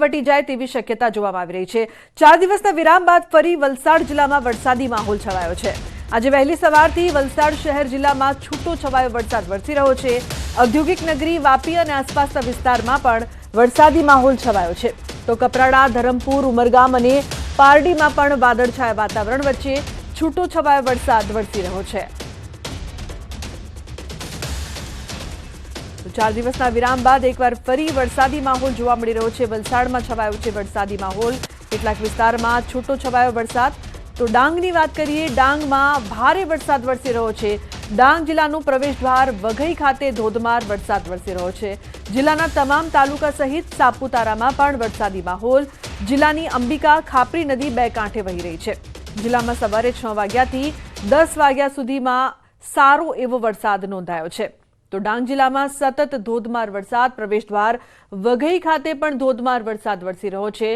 વટી જાય તેવી શક્યતા જોવામાં આવી રહી છે. ચાર દિવસના વિરામ બાદ ફરી વલસાડ જિલ્લામાં વરસાદી માહોલ છવાયો છે. આજે વહેલી સવારથી વલસાડ શહેર જિલ્લામાં છૂટો છવાયો વરસાદ વરસી રહ્યો છે. ઔદ્યોગિક નગરી, વાપી અને આસપાસના વિસ્તારમાં પણ વરસાદી માહોલ છવાયો છે. તો કપરાડા, ધરમપુર, ઉમરગામ અને પારડીમાં પણ વાદળછાયા વાતાવરણ વચ્ચે છૂટો છવાયો વરસાદ વરસી રહ્યો છે. તો ચાર દિવસના વિરામ બાદ એકવાર ફરી વરસાદી માહોલ જોવા મળી રહ્યો છે. વલસાડમાં છવાયો છે વરસાદી માહોલ. કેટલાક વિસ્તારમાં છૂટો છવાયો વરસાદ. તો ડાંગની વાત કરીએ, ડાંગમાં ભારે વરસાદ વરસી રહ્યો છે. ડાંગ જિલ્લાનું પ્રવેશદ્વાર વઘઈ ખાતે ધોધમાર વરસાદ વરસી રહ્યો છે. જિલ્લાના તમામ તાલુકા સહિત સાપુતારામાં પણ વરસાદી માહોલ. જિલ્લાની અંબિકા ખાપરી નદી બે કાંઠે વહી રહી છે. જિલ્લામાં સવારે છ વાગ્યાથી દસ વાગ્યા સુધીમાં સારો એવો વરસાદ નોંધાયો છે. તો ડાંગ જિલ્લામાં સતત ધોધમાર વરસાદ, પ્રવેશદ્વાર વઘઈ ખાતે પણ ધોધમાર વરસાદ વરસી રહ્યો છે.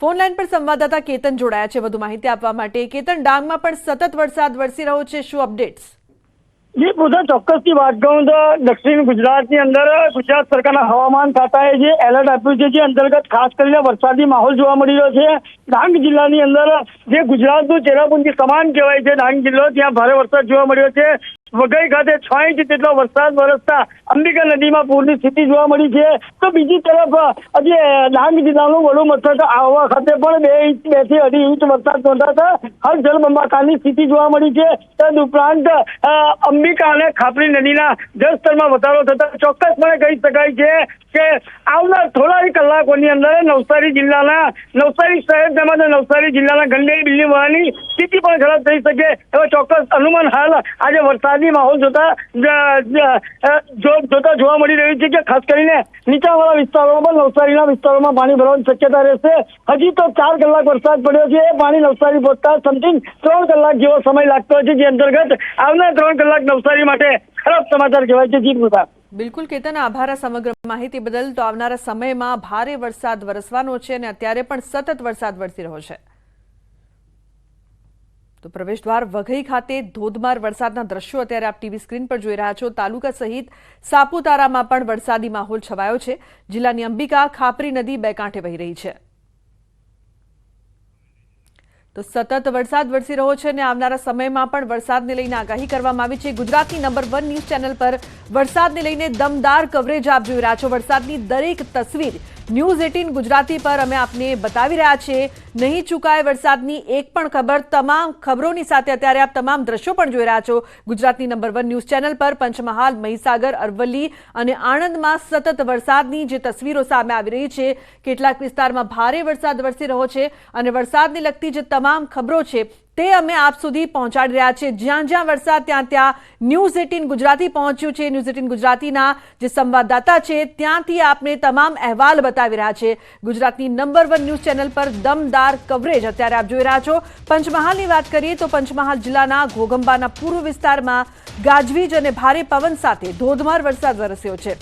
ફોનલાઈન પર સંવાદદાતા કેતન જોડાયા છે. વધુ માહિતી આપવા માટે કેતન, ડાંગમાં પણ સતત વરસાદ વરસી રહ્યો છે. શું અપડેટ્સ? જી, પૂજા, ચોક્કસથી વાત કહું તો દક્ષિણ ગુજરાતની અંદર ગુજરાત સરકારના હવામાન ખાતાએ જે એલર્ટ આપ્યું છે, જે અંતર્ગત ખાસ કરીને વરસાદી માહોલ જોવા મળી રહ્યો છે. ડાંગ જિલ્લાની અંદર જે ગુજરાતનું ચેરાપુંજી સમાન કહેવાય છે, ડાંગ જિલ્લો, ત્યાં ભારે વરસાદ જોવા મળ્યો છે. વઘઈ ખાતે છ ઇંચ જેટલો વરસાદ વરસતા અંબિકા નદીમાં પૂરની સ્થિતિ જોવા મળી છે. તો બીજી તરફ, આજે ડાંગ જિલ્લાનું વડું મથક આહવા ખાતે પણ બે ઇંચ, બેથી અઢી ઇંચ વરસાદ નોંધાતા હાલ જળબંબાકારની સ્થિતિ જોવા મળી છે. તદ ઉપરાંત અંબિકા અને ખાપરી નદીના જળસ્તરમાં વધારો થતા ચોક્કસપણે કહી શકાય છે કે આવનાર થોડા કલાકોની અંદર નવસારી જિલ્લાના, નવસારી શહેર તેમજ નવસારી જિલ્લાના ગંડેરી બિલ્લી વહાની સ્થિતિ પણ ખરાબ થઈ શકે એવા ચોક્કસ અનુમાન હાલ આજે વરસાદી માહોલ જોતા જોતા જોવા મળી રહ્યું છે કે ખાસ કરીને નીચાણવાળા વિસ્તારોમાં નવસારીના વિસ્તારોમાં પાણી ભરવાની શક્યતા રહેશે. હજી તો ચાર કલાક વરસાદ પડ્યો છે. એ પાણી નવસારી પહોંચતા સમથિંગ ત્રણ કલાક જેવો સમય લાગતો છે જે અંતર્ગત આવનાર ત્રણ કલાક નવસારી માટે ખરાબ સમાચાર કહેવાય છે. જીત પ્રતાપ બિલકુલ કેતન, આભાર આ સમગ્ર માહિતી બદલ. તો આવનારા સમયમાં ભારે વરસાદ વરસવાનો છે અને અત્યારે પણ સતત વરસાદ વરસી રહ્યો છે. તો પ્રવેશદ્વાર વઘઈ ખાતે ધોધમાર વરસાદના દ્રશ્યો અત્યારે આપ ટીવી સ્ક્રીન પર જોઈ રહ્યા છો. તાલુકા સહિત સાપુતારામાં પણ વરસાદી માહોલ છવાયો છે. જિલ્લાની અંબિકા ખાપરી નદી બે કાંઠે વહી રહી છે. તો સતત વરસાદ વરસી રહ્યો છે અને આવનારા સમયમાં પણ વરસાદને લઈને આગાહી કરવામાં આવી છે. ગુજરાતની નંબર વન ન્યૂઝ ચેનલ પર વરસાદને લઈને દમદાર કવરેજ આપ જોઈ રહ્યા છો. વરસાદની દરેક તસવીર ન્યૂઝ એટીન ગુજરાતી પર અમે આપને બતાવી રહ્યા છીએ. નહીં ચૂકાય વરસાદની એક પણ ખબર. તમામ ખબરોની સાથે અત્યારે આપ તમામ દ્રશ્યો પણ જોઈ રહ્યા છો. ગુજરાતની નંબર વન ન્યૂઝ ચેનલ પર પંચમહાલ, મહીસાગર, અરવલ્લી અને આણંદમાં સતત વરસાદની જે તસવીરો સામે આવી રહી છે, કેટલાક વિસ્તારમાં ભારે વરસાદ વરસી રહ્યો છે અને વરસાદને લગતી જે તમામ ખબરો છે તે અમે આપ સુધી પહોંચાડી રહ્યા છે જ્યાં જ્યાં વરસાદ, ત્યાં ત્યાં ન્યૂઝ એટીન ગુજરાતી પહોંચ્યું છે. ન્યૂઝ એટીન ગુજરાતીના જે સંવાદદાતા છે, ત્યાંથી આપને તમામ અહેવાલ બતાવી રહ્યા છે. ગુજરાતની નંબર વન ન્યૂઝ ચેનલ પર દમદાર કવરેજ અત્યારે આપ જોઈ રહ્યા છો. પંચમહાલની વાત કરીએ તો પંચમહાલ જિલ્લાના ઘોગંબાના પૂર્વ વિસ્તારમાં ગાજવીજ અને ભારે પવન સાથે ધોધમાર વરસાદ વરસ્યો છે.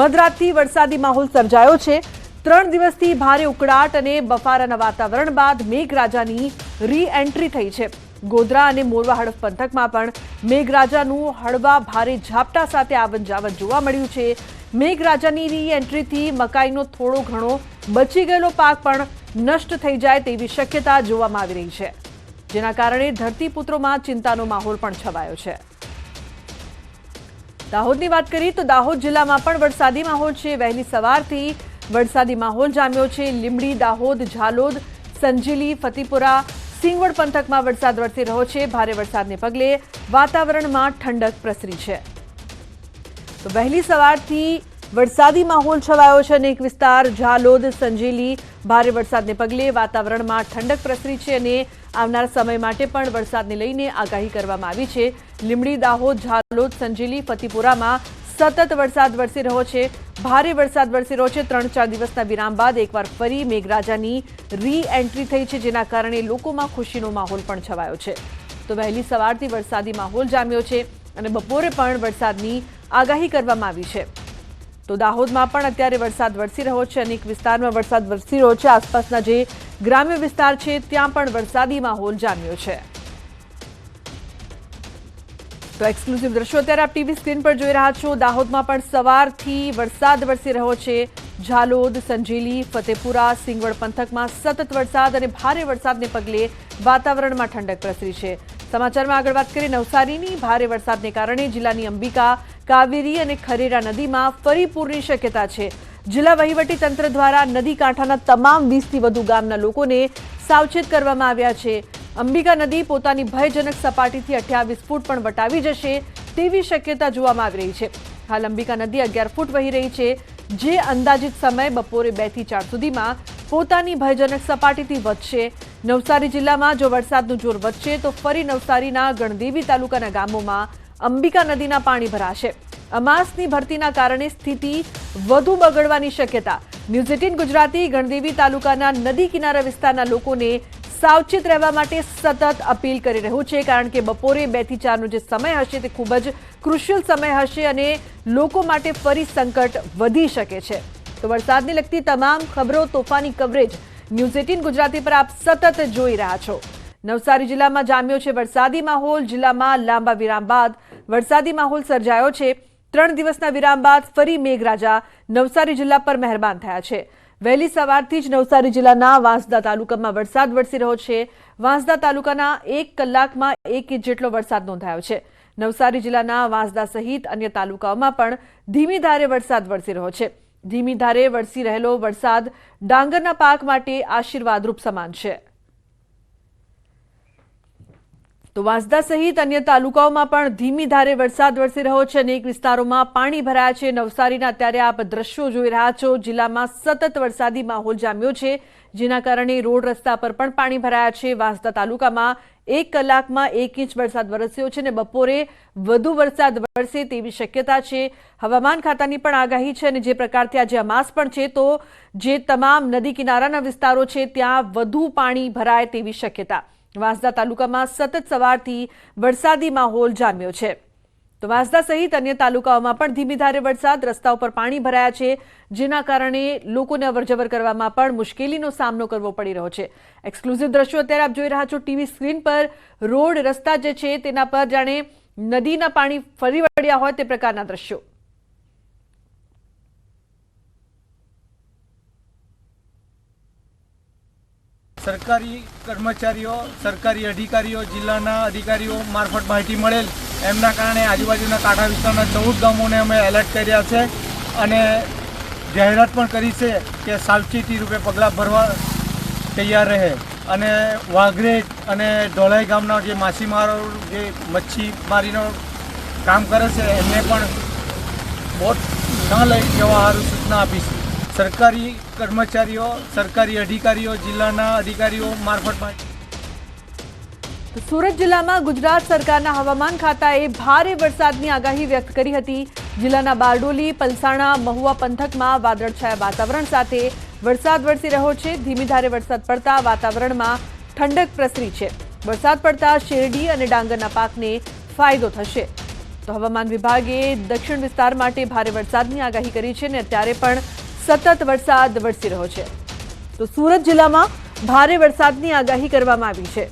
મધરાતથી વરસાદી માહોલ સર્જાયો છે. ત્રણ દિવસથી ભારે ઉકળાટ અને બફારાના વાતાવરણ બાદ મેઘરાજાની રી એન્ટ્રી થઈ છે. ગોધરા અને મોરવા હડફ પંથકમાં પણ મેઘરાજાનું હળવા ભારે ઝાપટા સાથે આવન જાવન જોવા મળ્યું છે. મેઘરાજાની રી એન્ટ્રીથી મકાઈનો થોડો ઘણો બચી ગયેલો પાક પણ નષ્ટ થઈ જાય તેવી શક્યતા જોવામાં આવી રહી છે. જેના કારણે ધરતીપુત્રોમાં ચિંતાનો માહોલ પણ છવાયો છે. દાહોદની વાત કરીએ તો દાહોદ જિલ્લામાં પણ વરસાદી માહોલ છે. વહેલી સવારથી વરસાદી માહોલ જામ્યો છે. લીમડી દાહોદ, ઝાલોદ, સંજીલી, ફતીપુરા, સિંગવડ પંથકમાં વરસાદ વરસી રહ્યો છે. ભારે વરસાદને પગલે વાતાવરણમાં ઠંડક પ્રસરી છે. તો વહેલી સવારથી વરસાદી માહોલ છવાયો છે અનેક વિસ્તાર, ઝાલોદ, સંજેલી, ભારે વરસાદને પગલે વાતાવરણમાં ઠંડક પ્રસરી છે અને આવનાર સમય માટે પણ વરસાદને લઈને આગાહી કરવામાં આવી છે. લીમડી દાહોદ, ઝાલોદ, સંજેલી, ફતીપુરામાં સતત વરસાદ વરસી રહ્યો છે. ભારે વરસાદ વરસી રહ્યો છે. ત્રણ ચાર દિવસના વિરામ બાદ એકવાર ફરી મેઘરાજાની રી એન્ટ્રી થઈ છે, જેના કારણે લોકોમાં ખુશીનો માહોલ પણ છવાયો છે. તો વહેલી સવારથી વરસાદી માહોલ જામ્યો છે અને બપોરે પણ વરસાદની આગાહી કરવામાં આવી છે. તો દાહોદમાં પણ અત્યારે વરસાદ વરસી રહ્યો છે. અનેક વિસ્તારમાં વરસાદ વરસી રહ્યો છે. આસપાસના જે ગ્રામ્ય વિસ્તાર છે, ત્યાં પણ વરસાદી માહોલ જામ્યો છે. તો એક્સક્લુઝિવ દ્રશ્યો અત્યારે આપ ટીવી સ્ક્રીન પર જોઈ રહ્યા છો. દાહોદમાં પણ સવારથી વરસાદ વરસી રહ્યો છે. ઝાલોદ, સંજેલી, ફતેપુરા, સિંગવડ પંથકમાં સતત વરસાદ અને ભારે વરસાદને પગલે વાતાવરણમાં ઠંડક પ્રસરી છે. સમાચારમાં આગળ વાત કરીએ. નવસારીની ભારે વરસાદને કારણે જિલ્લાની અંબિકા, કાવેરી અને ખરેરા નદીમાં ફરી પૂરની શક્યતા છે. જિલ્લા વહીવટી તંત્ર દ્વારા નદી કાંઠાના તમામ વીસથી વધુ ગામના લોકોને સાવચેત કરવામાં આવ્યા છે. અંબિકા નદી પોતાની ભયજનક સપાટીથી અઠ્યાવીસ ફૂટ પણ વટાવી જશે તેવી શક્યતા જોવામાં આવી રહી છે. હાલ અંબિકા નદી અગિયાર ફૂટ વહી રહી છે, જે અંદાજિત સમય બપોરે બેથી ચાર સુધીમાં પોતાની ભયજનક સપાટીથી વધશે. નવસારી જિલ્લામાં જો વરસાદનું જોર વધશે, તો ફરી નવસારીના ગણદેવી તાલુકાના ગામોમાં અંબિકા નદીના પાણી ભરાશે. અમાસની ભરતીના કારણે સ્થિતિ વધુ બગડવાની શક્યતા. ન્યૂઝ એટીન ગુજરાતી ગણદેવી તાલુકાના નદી કિનારા વિસ્તારના લોકોને સાવચેત રહેવા માટે સતત અપીલ કરી રહ્યું છે, કારણ કે બપોરે બેથી ચારનો જે સમય હશે તે ખૂબ જ ક્રુશિયલ સમય હશે અને લોકો માટે ફરી સંકટ વધી શકે છે. તો વરસાદને લગતી તમામ ખબરો, તોફાની કવરેજ ન્યૂઝ એટીન ગુજરાતી પર આપ સતત જોઈ રહ્યા છો. નવસારી જિલ્લામાં જામ્યો છે વરસાદી માહોલ, જિલ્લામાં લાંબા વિરામ બાદ વરસાદી માહોલ સર્જાયો છે. ત્રણ દિવસના વિરામ બાદ ફરી મેઘરાજા નવસારી જિલ્લા પર મહેરબાન થયા છે. વહેલી સવારથી જ નવસારી જિલ્લાના વાંસદા તાલુકામાં વરસાદ વરસી રહ્યો છે. વાંસદા તાલુકાના એક કલાકમાં એક ઇંચ જેટલો વરસાદ નોંધાયો છે. નવસારી જિલ્લાના વાંસદા સહિત અન્ય તાલુકાઓમાં પણ ધીમી ધારે વરસાદ વરસી રહ્યો છે. ધીમી ધારે વરસી રહેલો વરસાદ ડાંગરના પાક માટે આશીર્વાદરૂપ સમાન છે. તો વાંસદા સહિત અન્ય તાલુકાઓમાં પણ ધીમી ધારે વરસાદ વરસી રહ્યો છે અનેક વિસ્તારોમાં પાણી ભરાયા છે. નવસારીના અત્યારે આપ દ્રશ્યો જોઈ રહ્યા છો. જિલ્લામાં સતત વરસાદી માહોલ જામ્યો છે, જેના કારણે રોડ રસ્તા પર પણ પાણી ભરાયા છે. વાંસદા તાલુકામાં એક કલાકમાં એક ઇંચ વરસાદ વરસ્યો છે અને બપોરે વધુ વરસાદ વરસે તેવી શક્યતા છે. હવામાન ખાતાની પણ આગાહી છે અને જે પ્રકારથી આજે અમાસ પણ છે, તો જે તમામ નદી કિનારાના વિસ્તારો છે, ત્યાં વધુ પાણી ભરાય તેવી શક્યતા. વાંસદા તાલુકામાં સતત સવારથી વરસાદી માહોલ જામ્યો છે. તો વાંસદા સહિત અન્ય તાલુકાઓમાં પણ ધીમી ધારે વરસાદ રસ્તા ઉપર પાણી ભરાયા છે, જેના કારણે લોકોને અવરજવર કરવામાં પણ મુશ્કેલીનો સામનો કરવો પડી રહ્યો છે. એક્સક્લુઝિવ દ્રશ્યો અત્યારે આપ જોઈ રહ્યા છો ટીવી સ્ક્રીન પર. રોડ, રસ્તા જે છે તેના પર જાણે નદીના પાણી ફરી વળ્યા હોય તે પ્રકારના દ્રશ્યો. સરકારી કર્મચારીઓ, સરકારી અધિકારીઓ, જિલ્લાના અધિકારીઓ મારફત માહિતી મળેલ. એમના કારણે આજુબાજુના કાંઠા વિસ્તારના ચૌદ ગામોને અમે એલર્ટ કર્યા છે અને જાહેરાત પણ કરી છે કે સાવચેતી રૂપે પગલાં ભરવા તૈયાર રહે. અને વાઘરેજ અને ઢોલાઈ ગામના જે માછીમારો, જે મચ્છીમારીનો કામ કરે છે, એમને પણ બોટ ન લઈ જવા સારું સૂચના આપી છે. સરકારી કર્મચારીઓ, સરકારી અધિકારીઓ, જિલ્લાના અધિકારીઓ મારફત સુરત જિલ્લામાં ગુજરાત સરકારના હવામાન ખાતાએ ભારે વરસાદની આગાહી વ્યક્ત કરી હતી. જિલ્લાના બારડોલી, પલસાણા, મહુવા પંથકમાં વાદળછાયા વાતાવરણ સાથે વરસાદ વરસી રહ્યો છે. ધીમી ધારે વરસાદ પડતા વાતાવરણમાં ઠંડક પ્રસરી છે. વરસાદ પડતા શેરડી અને ડાંગરના પાકને ફાયદો થશે. તો હવામાન વિભાગે દક્ષિણ વિસ્તાર માટે ભારે વરસાદની આગાહી કરી છે અને અત્યારે પણ સતત વરસાદ વરસી રહ્યો છે. તો સુરત જિલ્લામાં ભારે વરસાદની આગાહી કરવામાં આવી છે.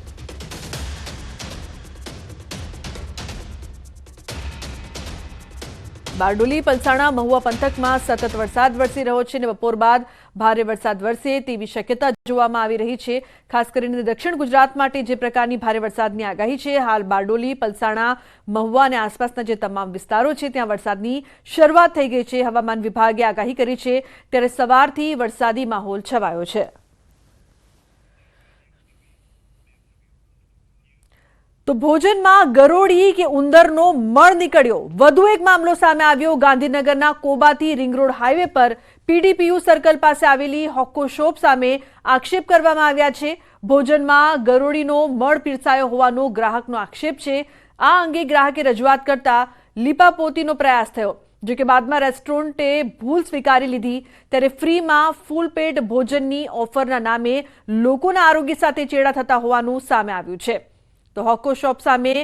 બારડોલી પલસાણા મહુવા પંથકમાં સતત વરસાદ વરસી રહ્યો છે અને બપોર બાદ ભારે વરસાદ વરસે તેવી શક્યતા જોવામાં આવી રહી છે. ખાસ કરીને દક્ષિણ ગુજરાત માટે જે પ્રકારની ભારે વરસાદની આગાહી છે, હાલ બારડોલી, પલસાણા, મહુવા અને આસપાસના જે તમામ વિસ્તારો છે, ત્યાં વરસાદની શરૂઆત થઈ ગઈ છે. હવામાન વિભાગે આગાહી કરી છે, ત્યારે સવારથી વરસાદી માહોલ છવાયો છે. તો ભોજનમાં ગરોળી કે ઉંદરનો મળ નીકળ્યો. વધુ એક મામલો સામે આવ્યો. ગાંધીનગરના કોબાથી રિંગ રોડ હાઈવે પર પીડીપીયુ સર્કલ પાસે આવેલી હોક્કો શોપ સામે આક્ષેપ કરવામાં આવ્યા છે. ભોજનમાં ગરોળીનો મળ પીરસાયો હોવાનો ગ્રાહકનો આક્ષેપ છે. આ અંગે ગ્રાહકે રજૂઆત કરતા લીપાપોતીનો પ્રયાસ થયો, જો કે બાદમાં રેસ્ટોરન્ટે ભૂલ સ્વીકારી લીધી. ત્યારે ફ્રીમાં ફૂલ પેટ ભોજનની ઓફરના નામે લોકોના આરોગ્ય સાથે ચેડા થતા હોવાનું સામે આવ્યું છે. તો હોકો શોપ સામે